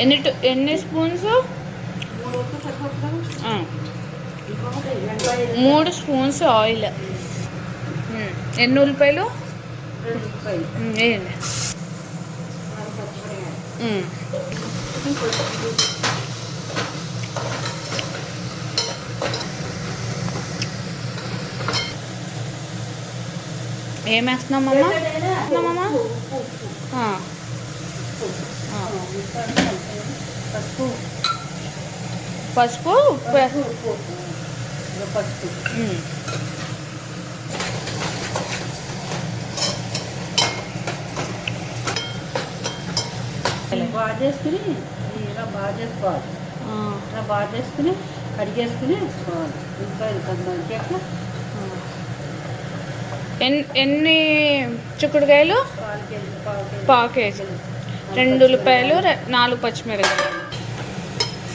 ఎన్ని ఎన్ని స్పూన్స్? మూడు స్పూన్స్ ఆయిల్. ఎన్ని ఉల్లిపాయలు? వేయండి. ఏం వేస్తున్నామమ్మా ఎక్కడైనా వేస్తున్నామమ్మా పసుపు. పసుపు ఉప్పు. పసుపు. బాగా చేసుకుని ఇలా బాగా చేసుకోవాలి. ఇలా బాగా చేసుకుని కడిగేసుకుని వేసుకోవాలి. ఉల్లిపాయలు కొంతమంది ఎట్లా ఆ. ఎన్- ఎన్ని చిక్కుడుకాయలు? పావు కేజీ రెండు ఉల్లిపాయలు నాలుగు పచ్చిమిరపకాయలు.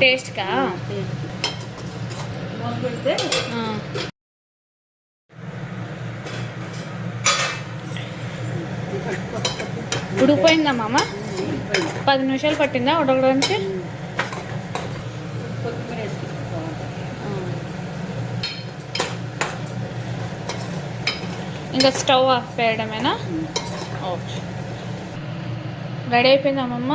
టేస్ట్కా. ఉడికిపోయిందా మామ? పది నిమిషాలు పట్టిందా ఉడకడానికి? ఇంకా స్టవ్ ఆఫ్ చేయడమేనా? ఓకే. రెడీ అయిపోయిందా అమ్మమ్మ?